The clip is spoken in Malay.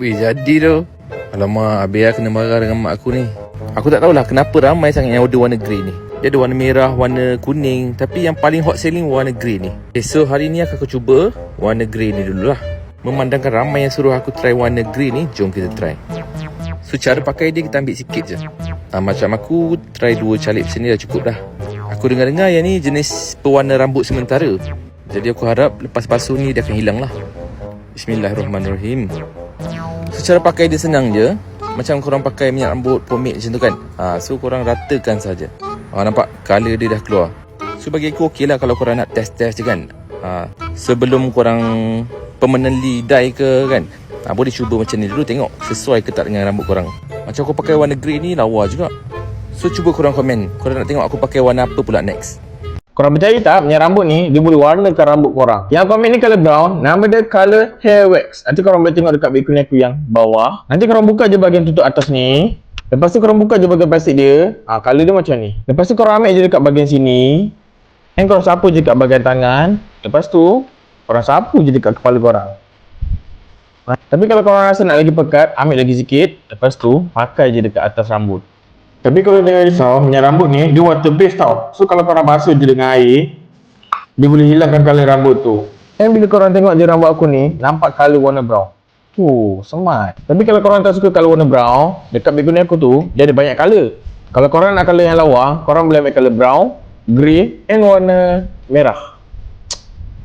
Weh jadi tu. Alamak Abia kena marah dengan mak aku ni. Aku tak tahulah kenapa ramai sangat yang order warna grey ni. Dia ada warna merah, warna kuning Tapi yang paling hot selling warna grey ni. Okay, So hari ni aku cuba warna grey ni dululah. Memandangkan ramai yang suruh aku try warna grey ni Jom kita try. So cara pakai dia kita ambil sikit je. Ha, Macam aku try dua calip macam ni dah cukup dah. Aku dengar-dengar yang ni jenis pewarna rambut sementara. Jadi aku harap lepas basuh ni dia akan hilang lah Bismillahirrahmanirrahim So cara pakai dia senang je. Macam korang pakai minyak rambut pomade macam tu kan. Ha, So korang ratakan saja. ha, Nampak? Colour dia dah keluar. So bagi aku okey lah kalau korang nak test-test je kan. Ha, Sebelum korang permanently dye ke kan. Ha, Boleh cuba macam ni dulu tengok Sesuai ke tak dengan rambut korang. Macam aku pakai warna grey ni lawa juga. So cuba korang komen. Korang nak tengok aku pakai warna apa pula next Korang percaya tak minyak rambut ni dia boleh warnakan rambut korang. Yang komen ni colour brown, nama dia colour hair wax. Nanti korang boleh tengok dekat background aku yang bawah. Nanti korang buka je bahagian tutup atas ni. Lepas tu korang buka je bahagian plastik dia. Ah, colour dia macam ni. Lepas tu korang ambil je dekat bahagian sini. And korang sapu je dekat bahagian tangan. Lepas tu, korang sapu je dekat kepala korang. Tapi kalau korang rasa nak lagi pekat, ambil lagi sikit. Lepas tu, pakai je dekat atas rambut. Tapi kalau jangan risau, minyak rambut ni dia water based tau. So kalau korang basuh je dengan air, dia boleh hilangkan colour rambut tu. Dan bila korang tengok je rambut aku ni, nampak colour warna brown. Oh, smart. Tapi kalau korang tak suka colour warna brown, dekat background aku tu, dia ada banyak colour. Kalau korang nak colour yang lawa, korang boleh ambil colour brown, grey, and warna merah.